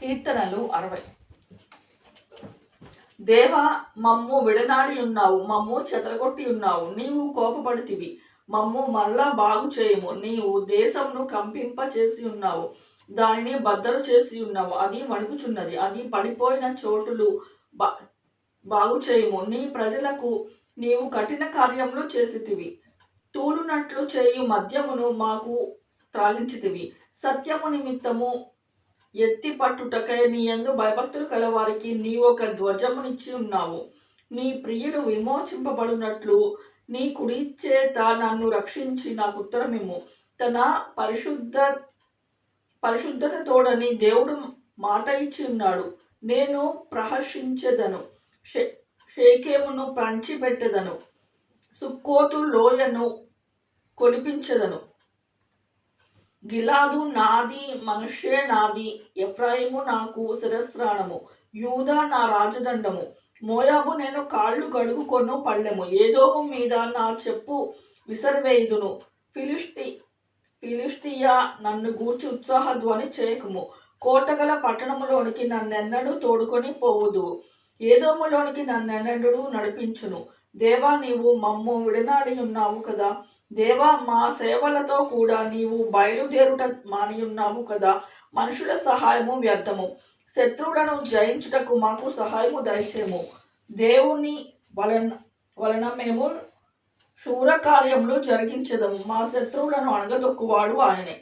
కీర్తనలు అరవై. దేవ మమ్ము విడనాడి ఉన్నావు మమ్ము చెదరగొట్టి ఉన్నావు నీవు కోపపడితివి మమ్ము మరలా బాగు చేయము నీవు దేశంను కంపింప చేసి ఉన్నావు దానిని బద్దలు చేసి ఉన్నావు అది వణుకుచున్నది అది పడిపోయిన చోటులు బా బాగు చేయము నీ ప్రజలకు నీవు కఠిన కార్యములు చేసితివి తూలునట్లు చేయు మద్యమును మాకు త్రాగించితివి సత్యము నిమిత్తము ఎత్తి పట్టుటకై నీ ఎందు భయభక్తులు కలవారికి నీ ఒక ధ్వజమునిచ్చి ఉన్నావు నీ ప్రియుడు విమోచింపబడినట్లు నీ కుడి చేత నన్ను రక్షించి నాకు ఉత్తరమిమ్ము. తన పరిశుద్ధ పరిశుద్ధత తోడని దేవుడు మాట ఇచ్చి ఉన్నాడు నేను ప్రహర్షించదను షేకేమును పంచిపెట్టెదను. సుక్కోతు లోయను కొలిపించదను గిలాదు నాది మనుష్యే నాది ఎఫ్రాయిము నాకు శిరస్రాణము యూదా నా రాజదండము. మోయాబు నేను కాళ్ళు కడుగుకొను పళ్ళెము. ఏదోము మీద నా చెప్పు విసర్వేయుదును. ఫిలిష్తి ఫిలిష్తియా నన్ను గూర్చి ఉత్సాహ ధ్వని చేయకుము. కోటగల పట్టణములోనికి నన్నెన్నడూ తోడుకొని పోవుదు ఏదోములోనికి నన్నెన్నడూ నడిపించును. దేవా నీవు మమ్ము విడనాడి ఉన్నావు కదా. దేవా మా సేవలతో కూడా నీవు బయలుదేరుట మానియున్నాము కదా. మనుషుల సహాయము వ్యర్థము. శత్రువులను జయించుటకు మాకు సహాయము దయచేము దేవుని వలన వలన మేము శూర కార్యములు జరిగించదము. మా శత్రువులను అణగదొక్కువాడు ఆయనే.